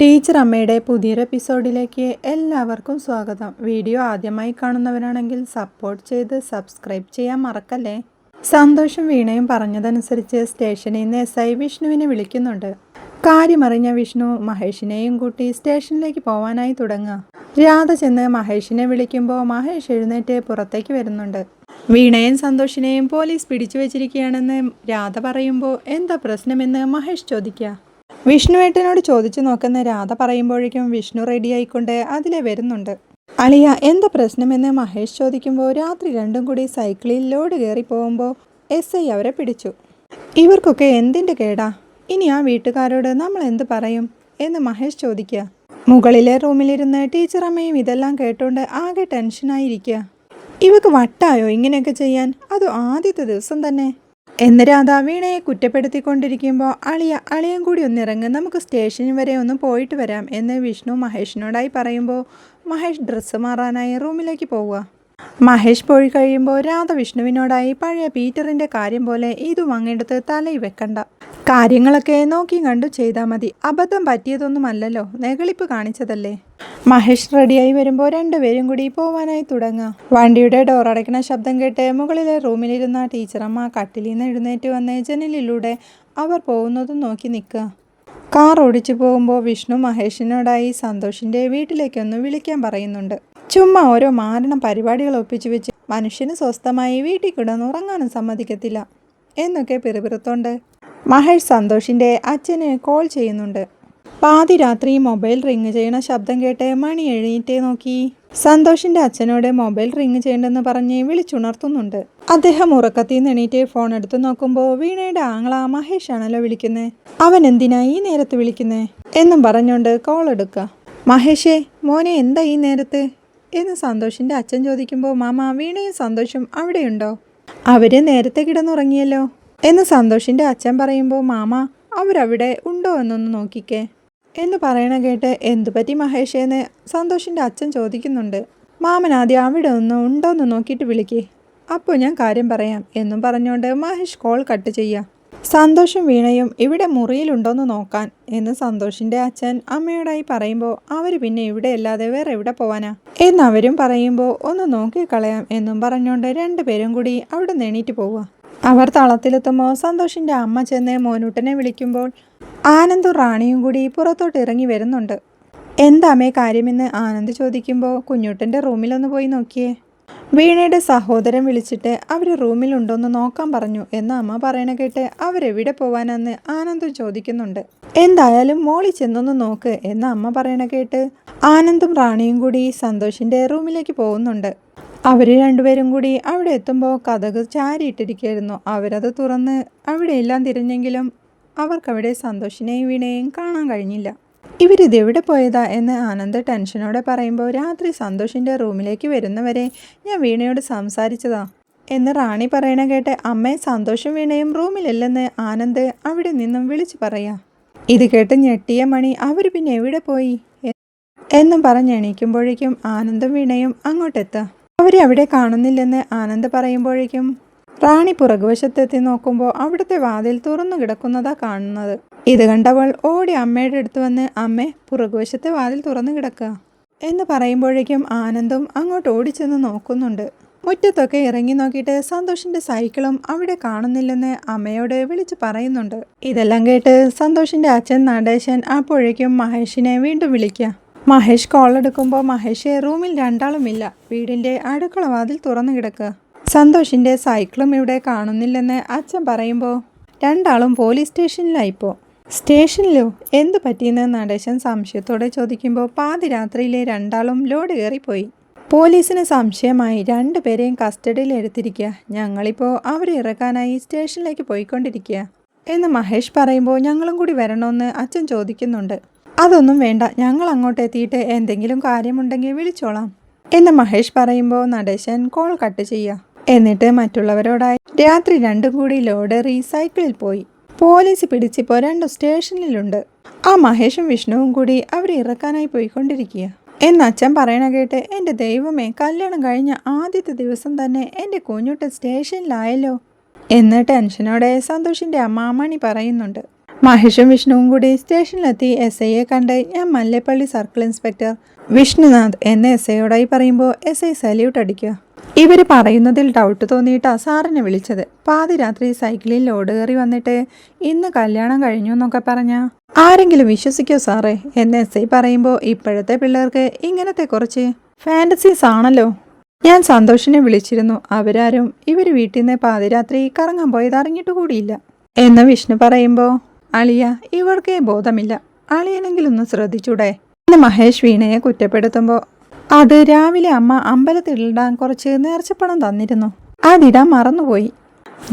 Teacher അമ്മയുടെ പുതിയൊരു എപ്പിസോഡിലേക്ക് എല്ലാവർക്കും സ്വാഗതം. വീഡിയോ ആദ്യമായി കാണുന്നവരാണെങ്കിൽ സപ്പോർട്ട് ചെയ്ത് സബ്സ്ക്രൈബ് ചെയ്യാൻ മറക്കല്ലേ? സന്തോഷം വീണയും പറഞ്ഞതനുസരിച്ച് സ്റ്റേഷനിൽ നിന്ന് എസ് ഐ വിഷ്ണുവിനെ വിളിക്കുന്നുണ്ട്. കാര്യമറിഞ്ഞ വിഷ്ണു മഹേഷിനെയും കൂട്ടി സ്റ്റേഷനിലേക്ക് പോവാനായി തുടങ്ങുക. രാധ ചെന്ന് മഹേഷിനെ വിളിക്കുമ്പോൾ മഹേഷ് എഴുന്നേറ്റ് പുറത്തേക്ക് വരുന്നുണ്ട്. വീണയും സന്തോഷിനെയും പോലീസ് പിടിച്ചു വെച്ചിരിക്കുകയാണെന്ന് രാധ പറയുമ്പോൾ എന്താ പ്രശ്നമെന്ന് മഹേഷ് ചോദിക്കുക. വിഷ്ണുവേട്ടനോട് ചോദിച്ചു നോക്കുന്ന രാധ പറയുമ്പോഴേക്കും വിഷ്ണു റെഡി ആയിക്കൊണ്ട് അതിലെ വരുന്നുണ്ട്. അളിയ എന്താ പ്രശ്നമെന്ന് മഹേഷ് ചോദിക്കുമ്പോൾ രാത്രി രണ്ടും കൂടി സൈക്കിളിൽ ലോഡ് കയറി പോകുമ്പോൾ എസ് ഐ അവരെ പിടിച്ചു. ഇവർക്കൊക്കെ എന്തിന്റെ കേടാ? ഇനി ആ വീട്ടുകാരോട് നമ്മൾ എന്ത് പറയും? എന്ന് മഹേഷ് ചോദിക്കുക. മുകളിലെ റൂമിലിരുന്ന് ടീച്ചർ അമ്മയും ഇതെല്ലാം കേട്ടുകൊണ്ട് ആകെ ടെൻഷനായിരിക്കുക ഇവക്ക് വട്ടായോ ഇങ്ങനെയൊക്കെ ചെയ്യാൻ? അത് ആദ്യത്തെ ദിവസം തന്നെ? എന്ന് രാധ വീണയെ കുറ്റപ്പെടുത്തിക്കൊണ്ടിരിക്കുമ്പോൾ അളിയ അളിയും കൂടി ഒന്ന് ഒന്നിറങ്ങ്. നമുക്ക് സ്റ്റേഷനിൽ വരെ ഒന്ന് പോയിട്ട് വരാം എന്ന് വിഷ്ണു മഹേഷിനോടായി പറയുമ്പോൾ മഹേഷ് ഡ്രസ്സ് മാറാനായി റൂമിലേക്ക് പോവുക. മഹേഷ് പോയി കഴിയുമ്പോൾ രാധ വിഷ്ണുവിനോടായി പഴയ പീറ്ററിന്റെ കാര്യം പോലെ ഇതും അങ്ങെടുത്ത് തലയിൽ വെക്കണ്ട. കാര്യങ്ങളൊക്കെ നോക്കി കണ്ടു ചെയ്താൽ മതി. അബദ്ധം പറ്റിയതൊന്നുമല്ലല്ലോ. നെകളിപ്പ് കാണിച്ചതല്ലേ? മഹേഷ് റെഡിയായി വരുമ്പോൾ രണ്ടുപേരും കൂടി പോവാനായി തുടങ്ങുക വണ്ടിയുടെ ഡോർ അടയ്ക്കുന്ന ശബ്ദം കേട്ട് മുകളിലെ റൂമിലിരുന്ന ടീച്ചറമ്മ കട്ടിലിൽ നിന്ന് എഴുന്നേറ്റ് വന്ന് ജനലിലൂടെ അവർ പോകുന്നതും നോക്കി നിൽക്കുക. കാർ ഓടിച്ചു പോകുമ്പോൾ വിഷ്ണു മഹേഷിനോടായി സന്തോഷിന്റെ വീട്ടിലേക്കൊന്ന് വിളിക്കാൻ പറയുന്നുണ്ട്. ചുമ്മാ ഓരോ മാരണം പരിപാടികൾ ഒപ്പിച്ചു വെച്ച് മനുഷ്യന് സ്വസ്ഥമായി വീട്ടിൽ കിടന്ന് ഉറങ്ങാനും സമ്മതിക്കത്തില്ല. എന്നൊക്കെ പിറുപിറുത്തോണ്ട്. മഹേഷ് സന്തോഷിന്റെ അച്ഛന് കോൾ ചെയ്യുന്നുണ്ട്. പാതി രാത്രി മൊബൈൽ റിങ് ചെയ്യണ ശബ്ദം കേട്ട് മണി എഴുന്നേറ്റേ നോക്കി. സന്തോഷിന്റെ അച്ഛനോട് മൊബൈൽ റിങ് ചെയ്യണ്ടെന്ന് പറഞ്ഞ് വിളിച്ചുണർത്തുന്നുണ്ട്. അദ്ദേഹം ഉറക്കത്തിൽ നിന്ന് എണീറ്റ് ഫോൺ എടുത്തു നോക്കുമ്പോൾ വീണയുടെ ആങ്ങള മഹേഷ് ആണല്ലോ വിളിക്കുന്നത് അവൻ എന്തിനാ ഈ നേരത്ത് വിളിക്കുന്നേ? എന്നും പറഞ്ഞുകൊണ്ട് കോൾ എടുക്കുക മഹേഷേ മോനെ എന്താ ഈ നേരത്ത്? എന്ന് സന്തോഷിന്റെ അച്ഛൻ ചോദിക്കുമ്പോൾ മാമ വീണയും സന്തോഷം അവിടെയുണ്ടോ? അവർ നേരത്തെ കിടന്നുറങ്ങിയല്ലോ. എന്ന് സന്തോഷിന്റെ അച്ഛൻ പറയുമ്പോൾ മാമ അവരവിടെ ഉണ്ടോ എന്നൊന്ന് നോക്കിക്കേ. എന്ന് പറയണ കേട്ട് എന്തുപറ്റി മഹേഷേന്ന് സന്തോഷിന്റെ അച്ഛൻ ചോദിക്കുന്നുണ്ട്. മാമൻ ആദ്യം അവിടെ ഒന്ന് ഉണ്ടോയെന്ന് നോക്കിയിട്ട് വിളിക്കേ. അപ്പോൾ ഞാൻ കാര്യം പറയാം എന്നും പറഞ്ഞുകൊണ്ട് മഹേഷ് കോൾ കട്ട് ചെയ്യാം. സന്തോഷം വീണയും ഇവിടെ മുറിയിലുണ്ടോയെന്ന് നോക്കാൻ എന്ന് സന്തോഷിന്റെ അച്ഛൻ അമ്മയോടായി പറയുമ്പോൾ അവർ പിന്നെ ഇവിടെ അല്ലാതെ വേറെ എവിടെ പോവാനാ? എന്നവരും പറയുമ്പോൾ ഒന്ന് നോക്കിക്കളയാം എന്നും പറഞ്ഞുകൊണ്ട് രണ്ടുപേരും കൂടി അവിടെ എണീറ്റ് പോവുക അവർ തളത്തിലെത്തുമ്പോൾ സന്തോഷിന്റെ അമ്മ ചെന്ന് മോനൂട്ടനെ വിളിക്കുമ്പോൾ ആനന്ദും റാണിയും കൂടി പുറത്തോട്ട് ഇറങ്ങി വരുന്നുണ്ട്. എന്താമേ കാര്യമെന്ന് ആനന്ദ് ചോദിക്കുമ്പോൾ കുഞ്ഞൂട്ടന്റെ റൂമിലൊന്ന് പോയി നോക്കിയേ. വീണയുടെ സഹോദരൻ വിളിച്ചിട്ട് അവർ റൂമിലുണ്ടോന്ന് നോക്കാൻ പറഞ്ഞു എന്ന് അമ്മ പറയണ കേട്ട് അവരെവിടെ പോവാനെന്ന് ആനന്ദും ചോദിക്കുന്നുണ്ട്. എന്തായാലും മോളി ചെന്നൊന്ന് നോക്ക് എന്ന് അമ്മ പറയണ കേട്ട് ആനന്ദും റാണിയും കൂടി സന്തോഷിന്റെ റൂമിലേക്ക് പോകുന്നുണ്ട്. അവർ രണ്ടുപേരും കൂടി അവിടെ എത്തുമ്പോൾ കഥക് ചാരിയിട്ടിരിക്കുകയായിരുന്നു. അവരത് തുറന്ന് അവിടെയെല്ലാം തിരിഞ്ഞെങ്കിലും അവർക്കവിടെ സന്തോഷിനെയും വീണയും കാണാൻ കഴിഞ്ഞില്ല. ഇവരിത് എവിടെ പോയതാ എന്ന് ആനന്ദ് ടെൻഷനോടെ പറയുമ്പോൾ രാത്രി സന്തോഷിന്റെ റൂമിലേക്ക് വരുന്നവരെ ഞാൻ വീണയോട് സംസാരിച്ചതാ എന്ന് റാണി പറയണ കേട്ട് അമ്മയെ സന്തോഷം വീണയും റൂമിലില്ലെന്ന് ആനന്ദ് അവിടെ നിന്നും വിളിച്ചു പറയാ. ഇത് കേട്ട് ഞെട്ടിയ മണി അവർ പിന്നെ എവിടെ പോയി? എന്നും പറഞ്ഞ് എണീക്കുമ്പോഴേക്കും ആനന്ദും വീണയും അങ്ങോട്ടെത്തുക അവരെ അവിടെ കാണുന്നില്ലെന്ന് ആനന്ദ് പറയുമ്പോഴേക്കും റാണി പുറകുവശത്തെത്തി നോക്കുമ്പോൾ അവിടുത്തെ വാതിൽ തുറന്നു കിടക്കുന്നതാ കാണുന്നത്. ഇത് കണ്ടവൾ ഓടി അമ്മയുടെ അടുത്ത് വന്ന് അമ്മ പുറകുവശത്തെ വാതിൽ തുറന്നു കിടക്കുക എന്ന് പറയുമ്പോഴേക്കും ആനന്ദും അങ്ങോട്ട് ഓടിച്ചെന്ന് നോക്കുന്നുണ്ട്. മുറ്റത്തൊക്കെ ഇറങ്ങി നോക്കിയിട്ട് സന്തോഷിന്റെ സൈക്കിളും അവിടെ കാണുന്നില്ലെന്ന് അമ്മയോട് വിളിച്ച് പറയുന്നുണ്ട്. ഇതെല്ലാം കേട്ട് സന്തോഷിന്റെ അച്ഛൻ നടേശൻ അപ്പോഴേക്കും മഹേഷിനെ വീണ്ടും വിളിക്കുക. മഹേഷ് കോൾ എടുക്കുമ്പോൾ മഹേഷ് റൂമിൽ രണ്ടാളുമില്ല. വീടിന്റെ അടുക്കള വാതിൽ തുറന്നു കിടക്കുക സന്തോഷിന്റെ സൈക്കിളും ഇവിടെ കാണുന്നില്ലെന്ന് അച്ഛൻ പറയുമ്പോൾ രണ്ടാളും പോലീസ് സ്റ്റേഷനിലായിപ്പോൾ സ്റ്റേഷനിലോ? എന്ത് പറ്റിയെന്ന് നടേശൻ സംശയത്തോടെ ചോദിക്കുമ്പോൾ പാതിരാത്രിയിലെ രണ്ടാളും ലോഡ് കയറിപ്പോയി. പോലീസിന് സംശയമായി രണ്ടുപേരെയും കസ്റ്റഡിയിൽ എടുത്തിരിക്കുക ഞങ്ങളിപ്പോൾ അവരെ ഇറക്കാനായി സ്റ്റേഷനിലേക്ക് പോയിക്കൊണ്ടിരിക്കുക എന്ന് മഹേഷ് പറയുമ്പോൾ ഞങ്ങളും കൂടി വരണമെന്ന് അച്ഛൻ ചോദിക്കുന്നുണ്ട്. അതൊന്നും വേണ്ട ഞങ്ങൾ അങ്ങോട്ട് എത്തിയിട്ട് എന്തെങ്കിലും കാര്യമുണ്ടെങ്കിൽ വിളിച്ചോളാം. എന്ന് മഹേഷ് പറയുമ്പോൾ നടേശൻ കോൾ കട്ട് ചെയ്യുക. എന്നിട്ട് മറ്റുള്ളവരോടായി രാത്രി രണ്ടും കൂടി ലോഡ് റീസൈക്കിളിൽ പോയി. പോലീസ് പിടിച്ചിപ്പോൾ രണ്ടു സ്റ്റേഷനിലുണ്ട്. ആ മഹേഷും വിഷ്ണുവും കൂടി അവരെ ഇറക്കാനായി പോയിക്കൊണ്ടിരിക്കുക എന്ന അച്ഛൻ പറയണ കേട്ട് എന്റെ ദൈവമേ കല്യാണം കഴിഞ്ഞ ആദ്യത്തെ ദിവസം തന്നെ എന്റെ കുഞ്ഞുട്ടൻ സ്റ്റേഷനിലായല്ലോ. എന്ന് ടെൻഷനോടെ സന്തോഷിന്റെ അമ്മാമണി പറയുന്നുണ്ട്. മഹേഷും വിഷ്ണുവും കൂടി സ്റ്റേഷനിലെത്തി എസ് ഐയെ കണ്ട് ഞാൻ മല്ലേപ്പള്ളി സർക്കിൾ ഇൻസ്പെക്ടർ വിഷ്ണുനാഥ് എന്ന എസ് ഐയോടായി പറയുമ്പോൾ എസ് ഐ സല്യൂട്ട് അടിക്കുക. ഇവർ പറയുന്നതിൽ ഡൗട്ട് തോന്നിയിട്ടാ സാറിനെ വിളിച്ചത്. പാതിരാത്രി സൈക്കിളിൽ ലോഡ് കയറി വന്നിട്ട് ഇന്ന് കല്യാണം കഴിഞ്ഞു എന്നൊക്കെ പറഞ്ഞ. ആരെങ്കിലും വിശ്വസിക്കോ സാറേ? എന്ന് എസ് ഐ പറയുമ്പോൾ ഇപ്പോഴത്തെ പിള്ളേർക്ക് ഇങ്ങനത്തെ കുറച്ച് ഫാന്റസീസ് ആണല്ലോ. ഞാൻ സന്തോഷിനെ വിളിച്ചിരുന്നു. അവരാരും ഇവർ വീട്ടിൽ നിന്ന് പാതിരാത്രി കറങ്ങാൻ പോയത് അറിഞ്ഞിട്ട് കൂടിയില്ല. എന്ന് വിഷ്ണു പറയുമ്പോൾ അളിയ ഇവർക്കേ ബോധമില്ല. അളിയനെങ്കിലൊന്ന് ശ്രദ്ധിച്ചൂടെ? എന്ന് മഹേഷ് വീണയെ കുറ്റപ്പെടുത്തുമ്പോൾ അത് രാവിലെ അമ്മ അമ്പലത്തിലിടാൻ കുറച്ച് നേർച്ചപ്പണം തന്നിരുന്നു. അതിടാൻ മറന്നുപോയി.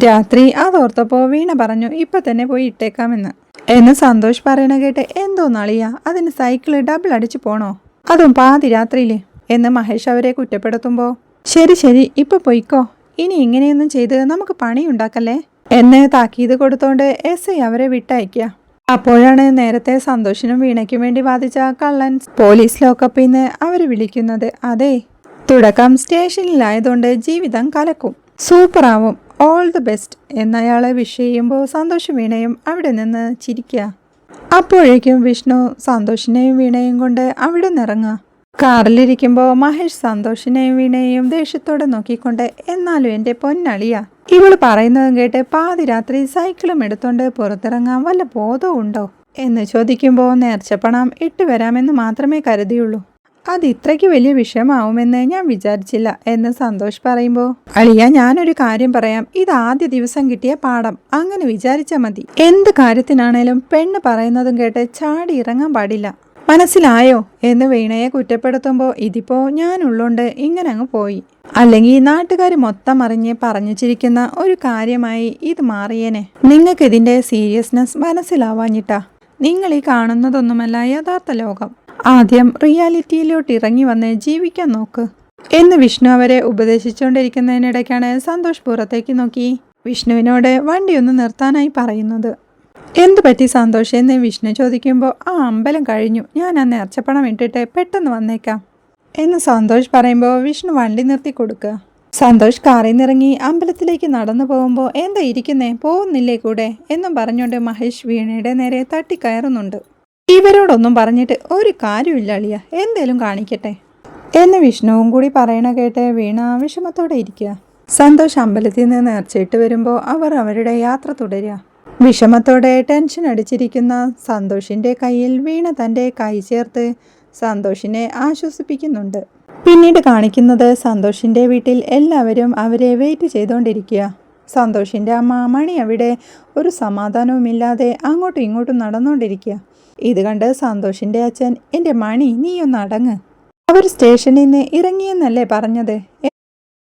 രാത്രി അതോർത്തപ്പോൾ വീണ പറഞ്ഞു ഇപ്പൊ തന്നെ പോയി ഇട്ടേക്കാമെന്ന്. എന്ന് സന്തോഷ് പറയണ കേട്ട് എന്തോ നളിയ അതിന് സൈക്കിൾ ഡബിൾ അടിച്ചു പോണോ? അതും പാതി രാത്രിയിൽ. എന്ന് മഹേഷ് അവരെ കുറ്റപ്പെടുത്തുമ്പോൾ ശരി ശരി ഇപ്പൊ പൊയ്ക്കോ. ഇനി ഇങ്ങനെയൊന്നും ചെയ്ത് നമുക്ക് പണിയുണ്ടാക്കല്ലേ? എന്നെ താക്കീത് കൊടുത്തോണ്ട് എസ് ഐ അവരെ വിട്ടയക്കുക അപ്പോഴാണ് നേരത്തെ സന്തോഷിനും വീണയ്ക്കും വേണ്ടി വാദിച്ച കള്ളൻ പോലീസ് ലോക്കപ്പിൽ നിന്ന് അവർ വിളിക്കുന്നത്. അതെ തുടക്കം സ്റ്റേഷനിലായതുകൊണ്ട് ജീവിതം കലക്കും. സൂപ്പറാവും. ഓൾ ദി ബെസ്റ്റ് എന്നയാളെ വിഷ് ചെയ്യുമ്പോൾ സന്തോഷം വീണയും അവിടെ നിന്ന് ചിരിക്കുക. അപ്പോഴേക്കും വിഷ്ണു സന്തോഷിനെയും വീണയും കൊണ്ട് അവിടെ നിന്നിറങ്ങുക. കാറിലിരിക്കുമ്പോൾ മഹേഷ് സന്തോഷിനെയും വീണയെയും ദേഷ്യത്തോടെ നോക്കിക്കൊണ്ട് എന്നാലും എന്റെ പൊന്നളിയ. ഇവൾ പറയുന്നതും കേട്ട് പാതിരാത്രി സൈക്കിളും എടുത്തോണ്ട് പുറത്തിറങ്ങാൻ വല്ല ബോധവും ഉണ്ടോ? എന്ന് ചോദിക്കുമ്പോൾ നേർച്ചപ്പണം ഇട്ട് വരാമെന്ന് മാത്രമേ കരുതിയുള്ളൂ. അത് ഇത്രയ്ക്ക് വലിയ വിഷയമാവുമെന്ന് ഞാൻ വിചാരിച്ചില്ല എന്ന് സന്തോഷ് പറയുമ്പോൾ അളിയ ഞാനൊരു കാര്യം പറയാം. ഇത് ആദ്യ ദിവസം കിട്ടിയ പാഠം. അങ്ങനെ വിചാരിച്ചാൽ മതി. എന്ത് കാര്യത്തിനാണേലും പെണ്ണ് പറയുന്നതും കേട്ട് ചാടി ഇറങ്ങാൻ പാടില്ല. മനസ്സിലായോ എന്ന് വീണയെ കുറ്റപ്പെടുത്തുമ്പോൾ ഇതിപ്പോ ഞാനുള്ളോണ്ട് ഇങ്ങനെ അങ്ങ് പോയി. അല്ലെങ്കിൽ നാട്ടുകാർ മൊത്തം അറിഞ്ഞ് പറഞ്ഞു ചിരിക്കുന്ന ഒരു കാര്യമായി ഇത് മാറിയേനെ. നിങ്ങൾക്ക് ഇതിന്റെ സീരിയസ്നെസ് മനസ്സിലാവാഞ്ഞിട്ടാ. നിങ്ങൾ ഈ കാണുന്നതൊന്നുമല്ല യഥാർത്ഥ ലോകം. ആദ്യം റിയാലിറ്റിയിലോട്ട് ഇറങ്ങി വന്ന് ജീവിക്കാൻ നോക്ക്. എന്ന് വിഷ്ണു അവരെ ഉപദേശിച്ചുകൊണ്ടിരിക്കുന്നതിനിടയ്ക്കാണ് സന്തോഷ് പുറത്തേക്ക് നോക്കി. വിഷ്ണുവിനോട് വണ്ടിയൊന്ന് നിർത്താനായി പറയുന്നത്. എന്തു പറ്റി സന്തോഷം? എന്ന് വിഷ്ണു ചോദിക്കുമ്പോൾ ആ അമ്പലം കഴിഞ്ഞു. ഞാൻ ആ നേർച്ചപ്പണം ഇട്ടിട്ട് പെട്ടെന്ന് വന്നേക്കാം. എന്ന് സന്തോഷ് പറയുമ്പോൾ വിഷ്ണു വണ്ടി നിർത്തി കൊടുക്കുക സന്തോഷ് കാറിൽ നിന്നിറങ്ങി അമ്പലത്തിലേക്ക് നടന്നു പോകുമ്പോൾ എന്താ ഇരിക്കുന്നേ? പോകുന്നില്ലേ കൂടെ? എന്നും പറഞ്ഞുകൊണ്ട് മഹേഷ് വീണയുടെ നേരെ തട്ടിക്കയറുന്നുണ്ട്. ഇവരോടൊന്നും പറഞ്ഞിട്ട് ഒരു കാര്യമില്ല അളിയ. എന്തേലും കാണിക്കട്ടെ? എന്ന് വിഷ്ണുവും കൂടി പറയണ കേട്ട് വീണ വിഷമത്തോടെ ഇരിക്കുക. സന്തോഷ് അമ്പലത്തിൽ നിന്ന് നേർച്ചയിട്ട് വരുമ്പോൾ അവർ അവരുടെ യാത്ര തുടരുക. വിഷമത്തോടെ ടെൻഷൻ അടിച്ചിരിക്കുന്ന സന്തോഷിന്റെ കയ്യിൽ വീണ തന്റെ കൈ ചേർത്ത് സന്തോഷിനെ ആശ്വസിപ്പിക്കുന്നുണ്ട്. പിന്നീട് കാണിക്കുന്നത് സന്തോഷിന്റെ വീട്ടിൽ എല്ലാവരും അവരെ വെയിറ്റ് ചെയ്തുകൊണ്ടിരിക്കുക. സന്തോഷിന്റെ അമ്മ മണി അവിടെ ഒരു സമാധാനവുമില്ലാതെ അങ്ങോട്ടും ഇങ്ങോട്ടും നടന്നുകൊണ്ടിരിക്കുക. ഇത് കണ്ട് സന്തോഷിന്റെ അച്ഛൻ എന്റെ മണി നീയൊന്ന് അടങ്ങ്. അവർ സ്റ്റേഷനിൽ നിന്ന് ഇറങ്ങിയെന്നല്ലേ പറഞ്ഞത്?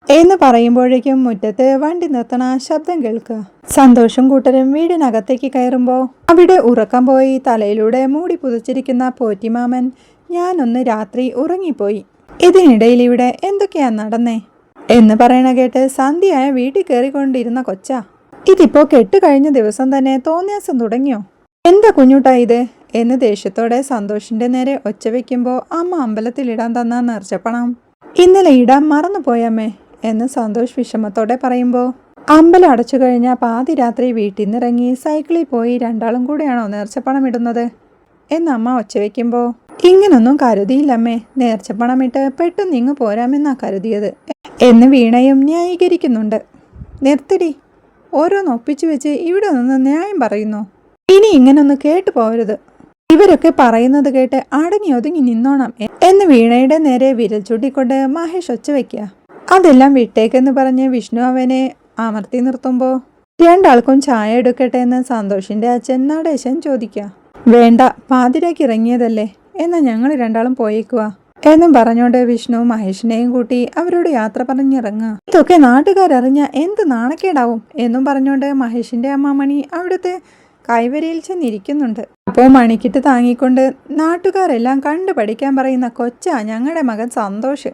എന്ന് പറയുമ്പോഴേക്കും മുറ്റത്ത് വണ്ടി നിർത്തണ ശബ്ദം കേൾക്കുക സന്തോഷം കൂട്ടരും വീടിനകത്തേക്ക് കയറുമ്പോൾ അവിടെ ഉറക്കം പോയി തലയിലൂടെ മൂടി പുതച്ചിരിക്കുന്ന പോറ്റിമാമൻ ഞാനൊന്ന് രാത്രി ഉറങ്ങിപ്പോയി. ഇതിനിടയിൽ ഇവിടെ എന്തൊക്കെയാ നടന്നേ? എന്ന് പറയണ കേട്ട് സന്ധ്യയായ വീട്ടിൽ കയറിക്കൊണ്ടിരുന്ന കൊച്ച ഇതിപ്പോ കെട്ട് കഴിഞ്ഞ ദിവസം തന്നെ തോന്നിയാസം തുടങ്ങിയോ? എന്താ കുഞ്ഞുട്ടാ ഇത്? എന്ന് ദേഷ്യത്തോടെ സന്തോഷിന്റെ നേരെ ഒച്ച വെക്കുമ്പോ അമ്മ അമ്പലത്തിലിടാൻ തന്ന നിറച്ചപ്പണം ഇന്നലെ ഇടാൻ മറന്നുപോയമ്മേ എന്ന് സന്തോഷ് വിഷമത്തോടെ പറയുമ്പോൾ അമ്പലം അടച്ചു കഴിഞ്ഞ പാതിരാത്രി വീട്ടിൽ നിന്നിറങ്ങി സൈക്കിളിൽ പോയി രണ്ടാളും കൂടെയാണോ നേർച്ചപ്പണം ഇടുന്നത്? എന്ന് അമ്മ ഒച്ച വയ്ക്കുമ്പോൾ ഇങ്ങനൊന്നും കരുതിയില്ലമ്മേ നേർച്ചപ്പണം ഇട്ട് പെട്ടെന്ന് ഇങ്ങ് പോരാമെന്നാ കരുതിയത്. എന്ന് വീണയും ന്യായീകരിക്കുന്നുണ്ട്. നിർത്തിടി ഓരോന്ന് ഒപ്പിച്ചു വെച്ച് ഇവിടെ നിന്ന് ന്യായം പറയുന്നു. ഇനി ഇങ്ങനൊന്ന് കേട്ടു പോകരുത് ഇവരൊക്കെ പറയുന്നത് കേട്ട് അടങ്ങി ഒതുങ്ങി നിന്നോണം. എന്ന് വീണയുടെ നേരെ വിരൽ ചൂട്ടിക്കൊണ്ട് മഹേഷ് ഒച്ച വയ്ക്കുക അതെല്ലാം വിട്ടേക്കെന്ന് പറഞ്ഞ് വിഷ്ണു അവനെ അമർത്തി നിർത്തുമ്പോൾ രണ്ടാൾക്കും ചായ എടുക്കട്ടെ എന്ന് സന്തോഷിന്റെ അച്ഛൻ നടേശൻ ചോദിക്കുക വേണ്ട പാതിരേക്ക് ഇറങ്ങിയതല്ലേ എന്നാ ഞങ്ങൾ രണ്ടാളും പോയേക്കുക എന്നും പറഞ്ഞുകൊണ്ട് വിഷ്ണു മഹേഷിനെയും കൂട്ടി അവരോട് യാത്ര പറഞ്ഞിറങ്ങുക ഇതൊക്കെ നാട്ടുകാരറിഞ്ഞ എന്ത് നാണക്കേടാവും എന്നും പറഞ്ഞുകൊണ്ട് അമ്മ മണി അവിടുത്തെ കൈവരിയിൽ ചെന്നിരിക്കുന്നുണ്ട്. അപ്പോൾ മണിക്കിട്ട് താങ്ങിക്കൊണ്ട് നാട്ടുകാരെല്ലാം കണ്ടു പഠിക്കാൻ പറയുന്ന കൊച്ചാ ഞങ്ങളുടെ മകൻ സന്തോഷ്.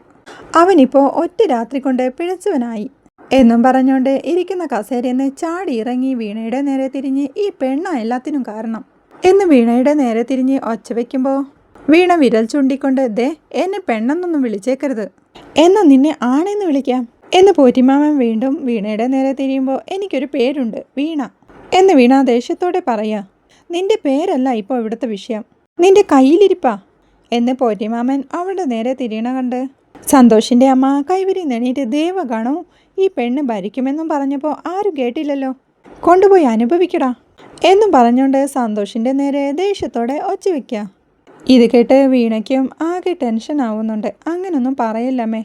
അവനിപ്പോൾ ഒറ്റ രാത്രി കൊണ്ട് പിഴച്ചവനായി. എന്നും പറഞ്ഞുകൊണ്ട് ഇരിക്കുന്ന കസേരയെന്ന് ചാടി ഇറങ്ങി വീണയുടെ നേരെ തിരിഞ്ഞ് ഈ പെണ്ണ എല്ലാത്തിനും കാരണം. എന്ന് വീണയുടെ നേരെ തിരിഞ്ഞ് ഒച്ച വയ്ക്കുമ്പോൾ വീണ വിരൽ ചൂണ്ടിക്കൊണ്ട് ദേ എന്നെ പെണ്ണെന്നൊന്നും വിളിച്ചേക്കരുത്. എന്നാൽ നിന്നെ ആണെന്ന് വിളിക്കാം? എന്ന് പോറ്റിമാമൻ വീണ്ടും വീണയുടെ നേരെ തിരിയുമ്പോൾ എനിക്കൊരു പേരുണ്ട് വീണ. എന്ന് വീണ ദേഷ്യത്തോടെ പറയാ നിന്റെ പേരല്ല ഇപ്പോൾ ഇവിടുത്തെ വിഷയം. നിന്റെ കയ്യിലിരിപ്പാ. എന്ന് പോറ്റിമാമൻ അവളുടെ നേരെ തിരിയണ കണ്ട് സന്തോഷിന്റെ അമ്മ കൈവരി നെണീറ്റ് ദേവ കാണോ ഈ പെണ്ണ് ഭരിക്കുമെന്നും പറഞ്ഞപ്പോൾ ആരും കേട്ടില്ലല്ലോ. കൊണ്ടുപോയി അനുഭവിക്കടാ. എന്നും പറഞ്ഞുകൊണ്ട് സന്തോഷിന്റെ നേരെ ദേഷ്യത്തോടെ ഒച്ച വയ്ക്കുക ഇത് കേട്ട് വീണയ്ക്കും ആകെ ടെൻഷൻ ആവുന്നുണ്ട്. അങ്ങനൊന്നും പറയില്ലമ്മേ.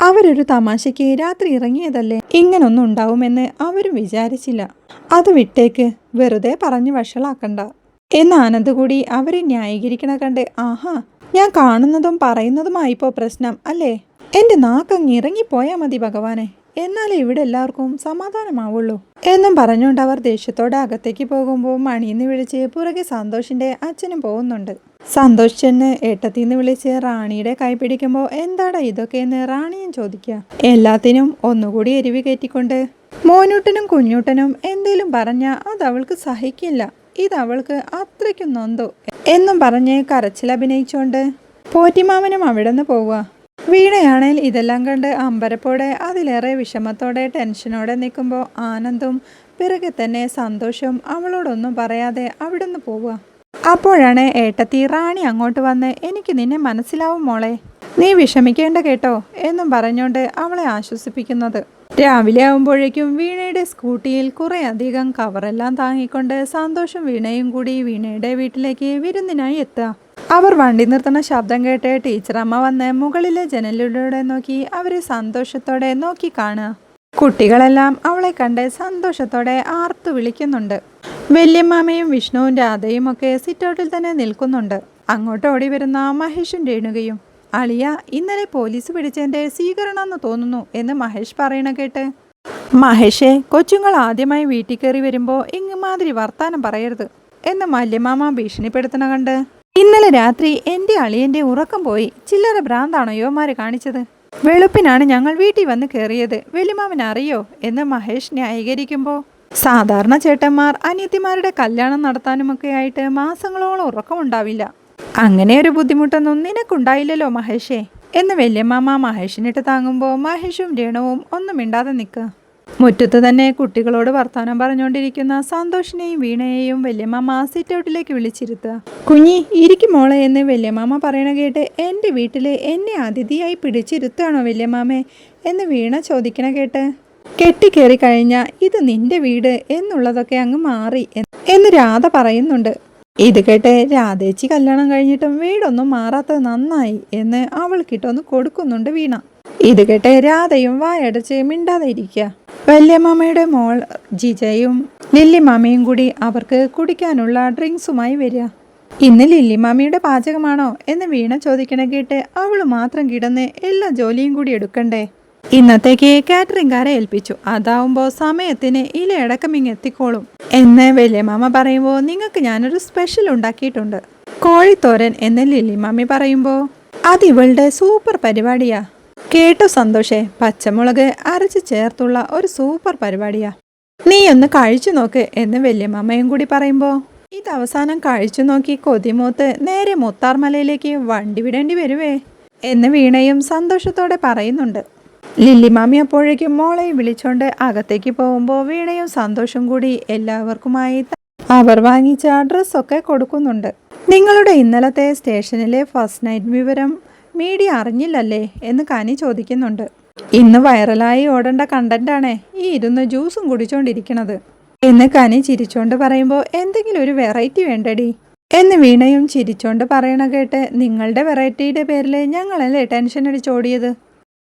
അവരൊരു തമാശയ്ക്ക് രാത്രി ഇറങ്ങിയതല്ലേ? ഇങ്ങനൊന്നും ഉണ്ടാവുമെന്ന് അവരും വിചാരിച്ചില്ല. അത് വിട്ടേക്ക് വെറുതെ പറഞ്ഞു വഷളാക്കണ്ട. എന്ന് ആനന്ദ് കൂടി അവരെ ന്യായീകരിക്കണ കണ്ട് ആഹാ ഞാൻ കാണുന്നതും പറയുന്നതുമായി ഇപ്പോൾ പ്രശ്നം അല്ലേ? എന്റെ നാക്കങ്ങ് ഇറങ്ങിപ്പോയാൽ മതി ഭഗവാനെ. എന്നാലേ ഇവിടെ എല്ലാവർക്കും സമാധാനമാവുള്ളൂ. എന്നും പറഞ്ഞുകൊണ്ട് അവർ ദേഷ്യത്തോടെ അകത്തേക്ക് പോകുമ്പോൾ മണിന്ന് വിളിച്ച് പുറകെ സന്തോഷിന്റെ അച്ഛനും പോകുന്നുണ്ട്. സന്തോഷ് ചെന്ന് ഏട്ടത്തിന്ന് വിളിച്ച് റാണിയുടെ കൈ പിടിക്കുമ്പോൾ എന്താടാ ഇതൊക്കെ എന്ന് റാണിയും ചോദിക്കുക. എല്ലാത്തിനും ഒന്നുകൂടി എരിവ് കയറ്റിക്കൊണ്ട് മോനൂട്ടനും കുഞ്ഞൂട്ടനും എന്തേലും പറഞ്ഞാൽ അത് അവൾക്ക് സഹിക്കില്ല. ഇത് അവൾക്ക് അത്രയ്ക്കും നൊന്തോ. എന്നും പറഞ്ഞ് കരച്ചിൽ അഭിനയിച്ചുകൊണ്ട് പോറ്റിമാമനും അവിടെ നിന്ന് പോവുക വീണയാണേൽ ഇതെല്ലാം കണ്ട് അമ്പരപ്പോടെ അതിലേറെ വിഷമത്തോടെ ടെൻഷനോടെ നിൽക്കുമ്പോൾ ആനന്ദും പിറകെ തന്നെ സന്തോഷവും അവളോടൊന്നും പറയാതെ അവിടുന്ന് പോവുക അപ്പോഴാണ് ഏട്ടത്തി റാണി അങ്ങോട്ട് വന്ന് എനിക്ക് നിന്നെ മനസ്സിലാവും മോളെ. നീ വിഷമിക്കേണ്ട കേട്ടോ എന്നും പറഞ്ഞുകൊണ്ട് അവളെ ആശ്വസിപ്പിക്കുന്നത്. രാവിലെ ആവുമ്പോഴേക്കും വീണയുടെ സ്കൂട്ടിയിൽ കുറേ അധികം കവറെല്ലാം താങ്ങിക്കൊണ്ട് സന്തോഷം വീണയും കൂടി വീണയുടെ വീട്ടിലേക്ക് വിരുന്നിനായി എത്തുക. അവർ വണ്ടി നിർത്തുന്ന ശബ്ദം കേട്ട് ടീച്ചറമ്മ വന്ന് മുകളിലെ ജനലിലൂടെ നോക്കി അവരെ സന്തോഷത്തോടെ നോക്കി കാണുക. കുട്ടികളെല്ലാം അവളെ കണ്ട് സന്തോഷത്തോടെ ആർത്തു വിളിക്കുന്നുണ്ട്. വല്യമ്മാമയും വിഷ്ണുവും രാധയും ഒക്കെ സിറ്റൗട്ടിൽ തന്നെ നിൽക്കുന്നുണ്ട്. അങ്ങോട്ട് ഓടി വരുന്ന മഹേഷും രേണുകയും അളിയ ഇന്നലെ പോലീസ് പിടിച്ചതിന്റെ സ്വീകരണം എന്ന് തോന്നുന്നു എന്ന് മഹേഷ് പറയണ കേട്ട്. മഹേഷേ കൊച്ചുങ്ങൾ ആദ്യമായി വീട്ടിൽ കയറി വരുമ്പോൾ ഇങ്ങുമാതിരി വർത്താനം പറയരുത് എന്ന് മല്യമാമ ഭീഷണിപ്പെടുത്തണ കണ്ട്. ഇന്നലെ രാത്രി എന്റെ അളിയന്റെ ഉറക്കം പോയി ചില്ലറ ഭ്രാന്താണോ യോമാര് കാണിച്ചത്? വെളുപ്പിനാണ് ഞങ്ങൾ വീട്ടിൽ വന്ന് കയറിയത് വെലിമാമൻ അറിയോ എന്ന് മഹേഷ് ന്യായീകരിക്കുമ്പോൾ സാധാരണ ചേട്ടന്മാർ അനിയത്തിമാരുടെ കല്യാണം നടത്താനുമൊക്കെ ആയിട്ട് മാസങ്ങളോളം ഉറക്കമുണ്ടാവില്ല. അങ്ങനെ ഒരു ബുദ്ധിമുട്ടൊന്നും നിനക്കുണ്ടായില്ലല്ലോ മഹേഷേ. എന്ന് വല്യമ്മാമ മഹേഷിനിട്ട് താങ്ങുമ്പോൾ മഹേഷും രേണുവും ഒന്നും മിണ്ടാതെ നിൽക്കുക മുറ്റത്ത് തന്നെ കുട്ടികളോട് വർത്തമാനം പറഞ്ഞുകൊണ്ടിരിക്കുന്ന സന്തോഷിനെയും വീണയെയും വല്യമ്മ സിറ്റൗട്ടിലേക്ക് വിളിച്ചിരുത്തുക കുഞ്ഞി ഇരിക്കും മോളെ എന്ന് വല്യമ്മ പറയണ കേട്ട് എന്റെ വീട്ടിൽ എന്നെ അതിഥിയായി പിടിച്ചിരുത്തുകയാണോ വല്യമ്മാമേ എന്ന് വീണ ചോദിക്കണ കേട്ട് കെട്ടിക്കേറി കഴിഞ്ഞാൽ ഇത് നിന്റെ വീട് എന്നുള്ളതൊക്കെ അങ്ങ് മാറി എന്ന് രാധ പറയുന്നുണ്ട്. ഇത് കേട്ട് രാധേച്ചി കല്യാണം കഴിഞ്ഞിട്ടും വീടൊന്നും മാറാത്തത് നന്നായി എന്ന് അവൾക്കിട്ടൊന്ന് കൊടുക്കുന്നുണ്ട് വീണ. ഇത് കേട്ട് രാധയും വായടച്ച് മിണ്ടാതെ ഇരിക്കുക വല്യമ്മയുടെ മോൾ ജിജയും ലില്ലിമാമയും കൂടി അവർക്ക് കുടിക്കാനുള്ള ഡ്രിങ്ക്സുമായി വരിക. ഇന്ന് ലില്ലിമാമിയുടെ പാചകമാണോ? എന്ന് വീണ ചോദിക്കണ കേട്ട് അവൾ മാത്രം കിടന്ന് എല്ലാ ജോലിയും കൂടി എടുക്കണ്ടേ? ഇന്നത്തേക്ക് കാറ്ററിംഗുകാരെ ഏൽപ്പിച്ചു. അതാവുമ്പോൾ സമയത്തിന് ഇലയടക്കമിങ് എത്തിക്കോളും. എന്ന് വല്യമാമ പറയുമ്പോൾ നിങ്ങൾക്ക് ഞാനൊരു സ്പെഷ്യൽ ഉണ്ടാക്കിയിട്ടുണ്ട്. കോഴിത്തോരൻ എന്ന് ലില്ലിമാമി പറയുമ്പോൾ അത് ഇവളുടെ സൂപ്പർ പരിപാടിയാ. കേട്ടോ സന്തോഷേ പച്ചമുളക് അരച്ച് ചേർത്തുള്ള ഒരു സൂപ്പർ പരിപാടിയാ. നീ ഒന്ന് കഴിച്ചു നോക്ക് എന്ന് വല്യമ്മയും കൂടി പറയുമ്പോൾ ഇത് അവസാനം കഴിച്ചു നോക്കി കൊതിമൂത്ത് നേരെ മുത്താർമലയിലേക്ക് വണ്ടി വിടേണ്ടി വരുവേ എന്ന് വീണയും സന്തോഷത്തോടെ പറയുന്നുണ്ട്. ലില്ലിമാമി അപ്പോഴേക്കും മോളെ വിളിച്ചോണ്ട് അകത്തേക്ക് പോകുമ്പോൾ വീണയും സന്തോഷം കൂടി എല്ലാവർക്കുമായി അവർ വാങ്ങിച്ച ഡ്രസ്സൊക്കെ കൊടുക്കുന്നുണ്ട്. നിങ്ങളുടെ ഇന്നലത്തെ സ്റ്റേഷനിലെ ഫസ്റ്റ് നൈറ്റ് വിവരം മീഡിയ അറിഞ്ഞില്ലല്ലേ എന്ന് കനി ചോദിക്കുന്നുണ്ട്. ഇന്ന് വൈറലായി ഓടേണ്ട കണ്ടന്റാണേ ഈ ഇരുന്ന് ജ്യൂസും കുടിച്ചോണ്ടിരിക്കണത്. എന്ന് കനി ചിരിച്ചോണ്ട് പറയുമ്പോൾ എന്തെങ്കിലും ഒരു വെറൈറ്റി വേണ്ടടി. എന്ന് വീണയും ചിരിച്ചോണ്ട് പറയണ കേട്ട് നിങ്ങളുടെ വെറൈറ്റിയുടെ പേരിൽ ഞങ്ങളല്ലേ ടെൻഷൻ അടിച്ചോടിയത്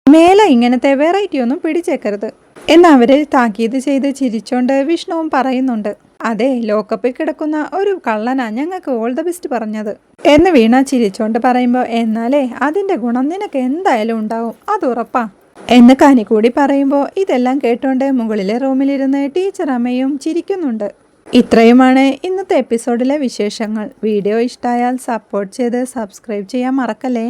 മേലെ ഇങ്ങനത്തെ വെറൈറ്റി ഒന്നും പിടിച്ചേക്കരുത്. എന്ന് അവരെ താക്കീത് ചെയ്ത് ചിരിച്ചോണ്ട് വിഷ്ണുവും പറയുന്നുണ്ട്. അതെ ലോക്കപ്പിൽ കിടക്കുന്ന ഒരു കള്ളനാ ഞങ്ങൾക്ക് ഓൾ ദ ബെസ്റ്റ് പറഞ്ഞത്. എന്ന് വീണ ചിരിച്ചോണ്ട് പറയുമ്പോൾ എന്നാലേ അതിന്റെ ഗുണം നിനക്ക് എന്തായാലും ഉണ്ടാവും. അത് ഉറപ്പാ. എന്ന് കനിക്കൂടി പറയുമ്പോൾ ഇതെല്ലാം കേട്ടോണ്ട് മുകളിലെ റൂമിലിരുന്ന് ടീച്ചർ അമ്മയും ചിരിക്കുന്നുണ്ട്. ഇത്രയുമാണ് ഇന്നത്തെ എപ്പിസോഡിലെ വിശേഷങ്ങൾ. വീഡിയോ ഇഷ്ടമായാൽ സപ്പോർട്ട് ചെയ്ത് സബ്സ്ക്രൈബ് ചെയ്യാൻ മറക്കല്ലേ?